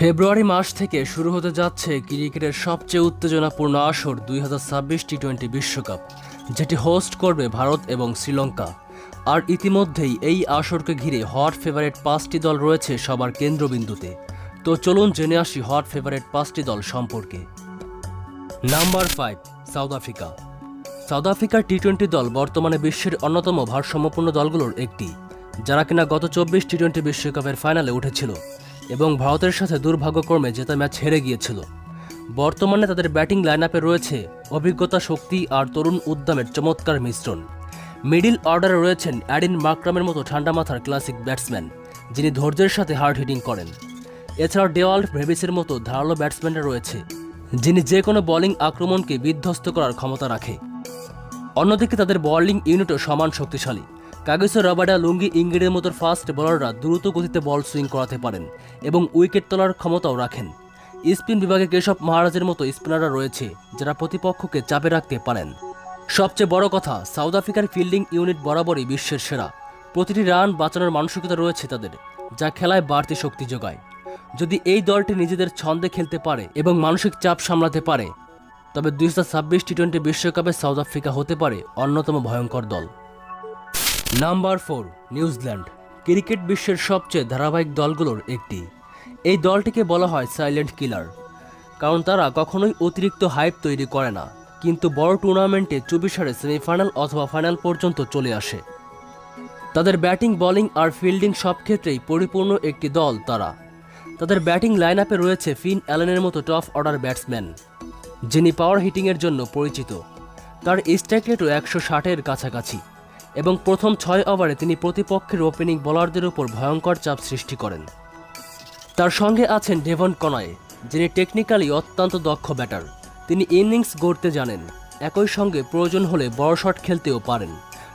ফেব্রুয়ারি মাস থেকে শুরু হতে যাচ্ছে ক্রিকেটের সবচেয়ে উত্তেজনাপূর্ণ আসর দুই হাজার ছাব্বিশ টি টোয়েন্টি বিশ্বকাপ, যেটি হোস্ট করবে ভারত এবং শ্রীলঙ্কা। আর ইতিমধ্যেই এই আসরকে ঘিরে হট ফেভারেট পাঁচটি দল রয়েছে সবার কেন্দ্রবিন্দুতে। তো চলুন জেনে আসি হট ফেভারেট পাঁচটি দল সম্পর্কে। Number five, South Africa. South আফ্রিকার টি টোয়েন্টি দল বর্তমানে বিশ্বের অন্যতম ভারসাম্যপূর্ণ দলগুলোর একটি, যারা কিনা গত চব্বিশ টি টোয়েন্টি বিশ্বকাপের ফাইনালে উঠেছিল। এবং ভারতের সাথে দুর্ভাগ্যক্রমে জেতা ম্যাচ হেরে গিয়েছিল। বর্তমানে তাদের ব্যাটিং লাইন আপে রয়েছে অভিজ্ঞতা শক্তি আর তরুণ উদ্যমের চমৎকার মিশ্রণ। মিডিল অর্ডারে রয়েছেন অ্যাডিন মাকরামের মতো ঠান্ডা মাথার ক্লাসিক ব্যাটসম্যান যিনি ধৈর্যের সাথে হার্ড হিটিং করেন। এছাড়াও ডেওয়াল্ড ভেভিসের মতো ধারালো ব্যাটসম্যানরা রয়েছে, যিনি যে কোনো বোলিং আক্রমণকে বিধ্বস্ত করার ক্ষমতা রাখে। অন্যদিকে তাদের বোলিং ইউনিটও সমান শক্তিশালী। কাগিসো রাবাডা লুঙ্গি ইংরেজের মতো ফাস্ট বোলাররা দ্রুত গতিতে বল সুইং করাতে পারেন এবং উইকেট তোলার ক্ষমতাও রাখেন। স্পিন বিভাগে কেশব মহারাজের মতো স্পিনাররা রয়েছে, যারা প্রতিপক্ষকে চাপে রাখতে পারেন। সবচেয়ে বড় কথা সাউথ আফ্রিকার ফিল্ডিং ইউনিট বরাবরই বিশ্বের সেরা। প্রতিটি রান বাঁচানোর মানসিকতা রয়েছে তাদের, যা খেলায় বাড়তি শক্তি যোগায়। যদি এই দলটি নিজেদের ছন্দে খেলতে পারে এবং মানসিক চাপ সামলাতে পারে, তবে দুই হাজার ছাব্বিশ টি টোয়েন্টি বিশ্বকাপে সাউথ আফ্রিকা হতে পারে অন্যতম ভয়ঙ্কর দল। Number four, New Zealand. ক্রিকেট বিশ্বের সবচেয়ে ধারাবাহিক দলগুলোর একটি। এই দলটিকে বলা হয় সাইলেন্ট কিলার, কারণ তারা কখনোই অতিরিক্ত হাইপ তৈরি করে না, কিন্তু বড় টুর্নামেন্টে চুবিসারে সেমিফাইনাল অথবা ফাইনাল পর্যন্ত চলে আসে। তাদের ব্যাটিং, বোলিং আর ফিল্ডিং সব ক্ষেত্রেই পরিপূর্ণ একটি দল তারা। তাদের ব্যাটিং লাইন আপে রয়েছে ফিন অ্যালেনের মতো টপ অর্ডার ব্যাটসম্যান, যিনি পাওয়ার হিটিংয়ের জন্য পরিচিত। তার স্ট্রাইক রেটও একশো ষাটের কাছাকাছি। এবং প্রথম ছয় ওভারে তিনি প্রতিপক্ষের ওপেনিং বোলারদের উপর ভয়ঙ্কর চাপ সৃষ্টি করেন। তার সঙ্গে আছেন ডেভন কনয়, যিনি টেকনিক্যালি অত্যন্ত দক্ষ ব্যাটার। তিনি ইনিংস গড়তে জানেন, একই সঙ্গে প্রয়োজন হলে বড় শট খেলতেও পারেন।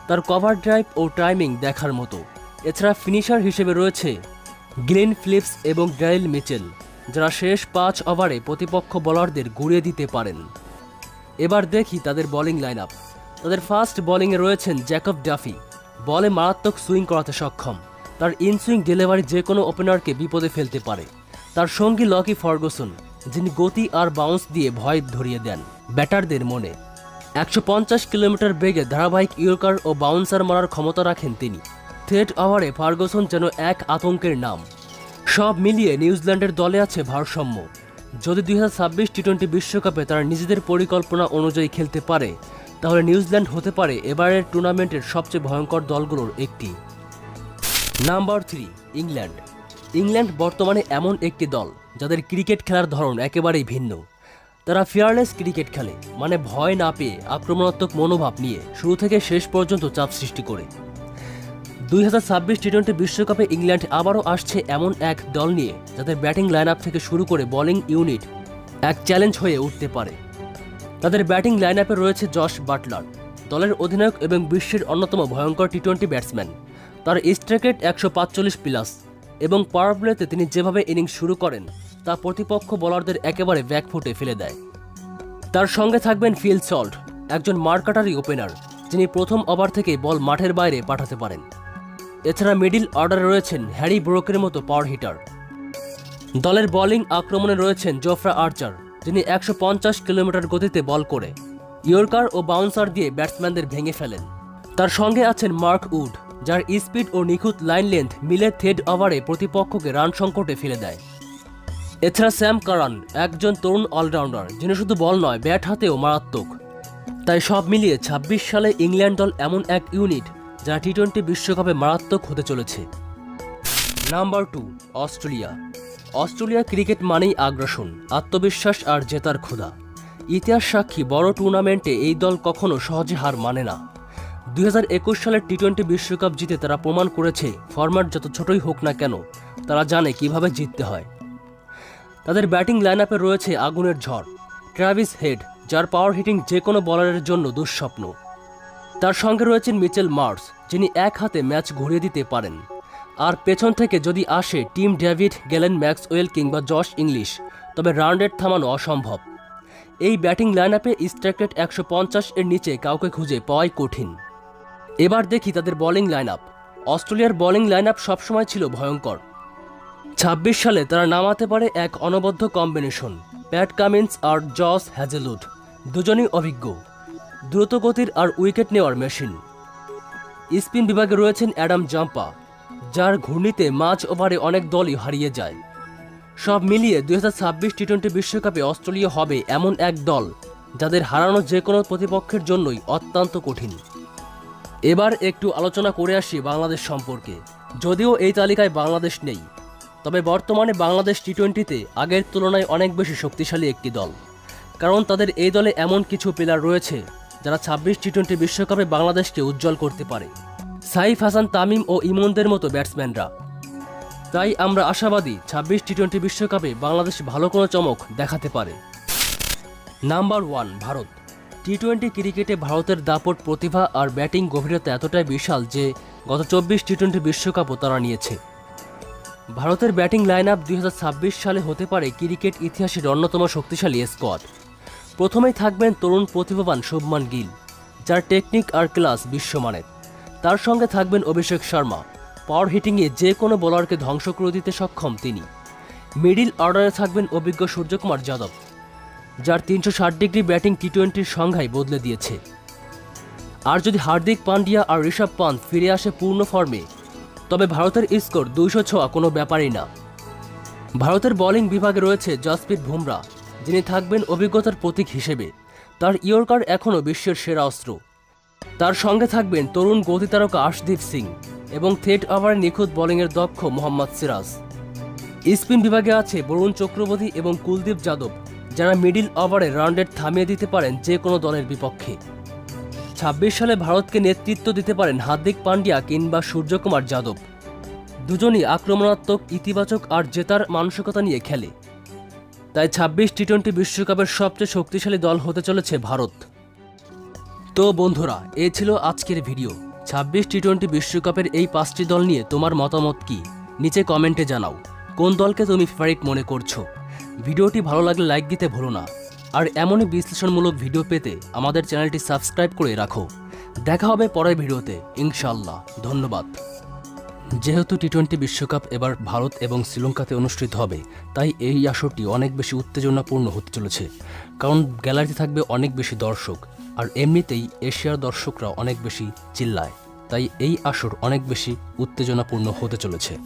তার কভার ড্রাইভ ও টাইমিং দেখার মতো। এছাড়া ফিনিশার হিসেবে রয়েছে গ্লেন ফিলিপস এবং গ্যারিল মিচেল, যারা শেষ পাঁচ ওভারে প্রতিপক্ষ বোলারদের গুড়িয়ে দিতে পারেন। এবার দেখি তাদের বোলিং লাইন আপ তাদের ফার্স্ট বোলিংয়ে রয়েছেন জ্যাকব ডাফি। বলে মারাত্মক সুইং করাতে সক্ষম। তার ইনসুইং ডেলিভারি যে কোনো ওপেনারকে বিপদে ফেলতে পারে। তার সঙ্গী লকি ফার্গুসন, যিনি গতি আর বাউন্স দিয়ে ভয় ধরিয়ে দেন ব্যাটারদের মনে। একশো পঞ্চাশ কিলোমিটার বেগে ধারাবাহিক ইয়র্কার ও বাউন্সার মারার ক্ষমতা রাখেন তিনি। থ্রেড ওভারে ফার্গুসন যেন এক আতঙ্কের নাম। সব মিলিয়ে নিউজিল্যান্ডের দলে আছে ভারসাম্য। যদি দুই হাজার ছাব্বিশ টি টোয়েন্টি বিশ্বকাপে তারা নিজেদের পরিকল্পনা অনুযায়ী খেলতে পারে তাহলে নিউজিল্যান্ড হতে পারে এবারের টুর্নামেন্টের সবচেয়ে ভয়ঙ্কর দলগুলোর একটি। Number three, England. ইংল্যান্ড বর্তমানে এমন একটি দল যাদের ক্রিকেট খেলার ধরন একেবারেই ভিন্ন। তারা ফিয়ারলেস ক্রিকেট খেলে মানে ভয় না পেয়ে আক্রমণাত্মক মনোভাব নিয়ে শুরু থেকে শেষ পর্যন্ত চাপ সৃষ্টি করে। দুই হাজার ছাব্বিশ টি টোয়েন্টি বিশ্বকাপে ইংল্যান্ড আবারও আসছে এমন এক দল নিয়ে যাদের ব্যাটিং লাইন থেকে শুরু করে বোলিং ইউনিট এক চ্যালেঞ্জ হয়ে উঠতে পারে। তাদের ব্যাটিং লাইন আপে রয়েছে জশ বাটলার, দলের অধিনায়ক এবং বিশ্বের অন্যতম ভয়ঙ্কর টি টোয়েন্টি ব্যাটসম্যান তার স্ট্রাইক রেট একশো পাঁচচল্লিশ প্লাস এবং পাওয়ার প্লেতে তিনি যেভাবে ইনিংস শুরু করেন, তা প্রতিপক্ষ বোলারদের একেবারে ব্যাকফুটে ফেলে দেয়। তার সঙ্গে থাকবেন ফিল সল্ট, একজন মার্কাটারি ওপেনার যিনি প্রথম ওভার থেকে বল মাঠের বাইরে পাঠাতে পারেন। এছাড়া মিডিল অর্ডারে রয়েছেন হ্যারি ব্রোকের মতো পাওয়ার হিটার দলের বোলিং আক্রমণে রয়েছেন জোফরা আর্চার যিনি একশো পঞ্চাশ কিলোমিটার গতিতে বল করে ইয়র্কার ও বাউন্সার দিয়ে ব্যাটসম্যানদের ভেঙে ফেলেন। তার সঙ্গে আছেন মার্ক উড, যার স্পিড ও নিখুঁত লাইন লেন্থ মিলে থেড ওভারে প্রতিপক্ষকে রান সংকটে ফেলে দেয়। এছাড়া স্যাম কারান একজন তরুণ অলরাউন্ডার, যিনি শুধু বল নয়, ব্যাট হাতেও মারাত্মক। তাই সব মিলিয়ে ২৬ সালে ইংল্যান্ড দল এমন এক ইউনিট যা টি টোয়েন্টি বিশ্বকাপে মারাত্মক হতে চলেছে। Number two, Australia. Australia cricket মানেই আগ্রাসন, আত্মবিশ্বাস আর জেতার ক্ষুধা। ইতিহাস সাক্ষী, বড় টুর্নামেন্টে এই দল কখনো সহজে হার মানে না। দুই হাজার একুশ সালের টি টোয়েন্টি বিশ্বকাপ জিতে তারা প্রমাণ করেছে, ফরম্যাট যত ছোটই হোক না কেন, তারা জানে কীভাবে জিততে হয়। তাদের ব্যাটিং লাইন আপে রয়েছে আগুনের ঝড় ট্রাভিস হেড, যার পাওয়ার হিটিং যে কোনো বলারের জন্য দুঃস্বপ্ন। তার সঙ্গে রয়েছেন মিচেল মার্স, যিনি এক হাতে ম্যাচ ঘুরিয়ে দিতে পারেন। আর পেছন থেকে যদি আসে টিম ডেভিড গেলেন ম্যাক্সওয়েল কিংবা জশ ইংলিশ, তবে রান রেট থামানো অসম্ভব। এই ব্যাটিং লাইন আপে স্ট্রাইক রেট একশো পঞ্চাশ এর নিচে কাউকে খুঁজে পাওয়াই কঠিন। এবার দেখি তাদের বোলিং লাইন আপ অস্ট্রেলিয়ার বোলিং লাইন আপ সবসময় ছিল ভয়ঙ্কর। ছাব্বিশ সালে তারা নামাতে পারে এক অনবদ্য কম্বিনেশন প্যাট কামিন্স আর জস হ্যাজেলুড দুজনই অভিজ্ঞ। দ্রুতগতির আর উইকেট নেওয়ার মেশিন স্পিন বিভাগে রয়েছেন অ্যাডাম জাম্পা। যার ঘূর্ণিতে মাঝ ওভারে অনেক দলই হারিয়ে যায়। সব মিলিয়ে দুই হাজার ছাব্বিশ টি টোয়েন্টি বিশ্বকাপে অস্ট্রেলিয়া হবে এমন এক দল, যাদের হারানো যে কোনো প্রতিপক্ষের জন্যই অত্যন্ত কঠিন। এবার একটু আলোচনা করে আসি বাংলাদেশ সম্পর্কে। যদিও এই তালিকায় বাংলাদেশ নেই, তবে বর্তমানে বাংলাদেশ টি টোয়েন্টিতে আগের তুলনায় অনেক বেশি শক্তিশালী একটি দল। কারণ তাদের এই দলে এমন কিছু প্লেয়ার রয়েছে, যারা ছাব্বিশ টি টোয়েন্টি বিশ্বকাপে বাংলাদেশকে উজ্জ্বল করতে পারে। সাইফ হাসান, তামিম ও ইমনদের মতো ব্যাটসম্যানরা। তাই আমরা আশাবাদী ছাব্বিশ টি টোয়েন্টি বিশ্বকাপে বাংলাদেশ ভালো কোনো চমক দেখাতে পারে। Number one, Bharat. T twenty ক্রিকেটে ভারতের দাপট, প্রতিভা আর ব্যাটিং গভীরতা এতটাই বিশাল যে গত চব্বিশ টি টোয়েন্টি বিশ্বকাপও তারা নিয়েছে। ভারতের ব্যাটিং লাইন আপ সালে হতে পারে ক্রিকেট ইতিহাসের অন্যতম শক্তিশালী স্কোয়াড। প্রথমেই থাকবেন তরুণ প্রতিভাবান শুভমান গিল, যার টেকনিক আর ক্লাস বিশ্বমানের। তার সঙ্গে থাকবেন অভিষেক শর্মা। পাওয়ার হিটিংয়ে যে কোনো বোলারকে ধ্বংস করে দিতে সক্ষম তিনি। মিডিল অর্ডারে থাকবেন অভিজ্ঞ সূর্যকুমার যাদব, যার তিনশো ষাট ডিগ্রি ব্যাটিং টি টোয়েন্টির সংখ্যাই বদলে দিয়েছে। আর যদি হার্দিক পান্ডিয়া আর ঋষভ পান্ত ফিরে আসে পূর্ণ ফর্মে, তবে ভারতের স্কোর দুইশো ছোঁয়া কোনো ব্যাপারই না। ভারতের বোলিং বিভাগে রয়েছে জসপ্রীত বুমরা, যিনি থাকবেন অভিজ্ঞতার প্রতীক হিসেবে। তার ইয়র্কার এখনও বিশ্বের সেরা অস্ত্র। তার সঙ্গে থাকবেন তরুণ গতিতারকা আশদীপ সিং এবং থেট ওভারে নিখুঁত বোলিংয়ের দক্ষ মোহাম্মদ সিরাজ। স্পিন বিভাগে আছে বরুণ চক্রবর্তী এবং কুলদীপ যাদব, যারা মিডিল ওভারে রান রেট থামিয়ে দিতে পারেন যে কোনো দলের বিপক্ষে। ছাব্বিশ সালে ভারতকে নেতৃত্ব দিতে পারেন হার্দিক পান্ডিয়া কিংবা সূর্যকুমার যাদব। দুজনই আক্রমণাত্মক, ইতিবাচক আর জেতার মানসিকতা নিয়ে খেলে। তাই ছাব্বিশ টি টোয়েন্টি বিশ্বকাপের সবচেয়ে শক্তিশালী দল হতে চলেছে ভারত। তো বন্ধুরা, এ ছিল আজকের ভিডিও। ছাব্বিশ টি টোয়েন্টি বিশ্বকাপের এই পাঁচটি দল নিয়ে তোমার মতামত কি? নিচে কমেন্টে জানাও। কোন দলকে তুমি ফেভারিট মনে করছ? ভিডিওটি ভালো লাগলে লাইক দিতে ভুলো না। আর এমনই বিশ্লেষণমূলক ভিডিও পেতে আমাদের চ্যানেলটি সাবস্ক্রাইব করে রাখো। দেখা হবে পরের ভিডিওতে ইনশাল্লাহ ধন্যবাদ। যেহেতু টি টোয়েন্টি বিশ্বকাপ এবার ভারত এবং শ্রীলঙ্কাতে অনুষ্ঠিত হবে, তাই এই আসরটি অনেক বেশি উত্তেজনাপূর্ণ হতে চলেছে। কারণ গ্যালারিতে থাকবে অনেক বেশি দর্শক। আর এমনিতেই এশিয়ার দর্শকরা অনেক বেশি চিল্লায়। তাই এই আসর অনেক বেশি উত্তেজনাপূর্ণ হতে চলেছে।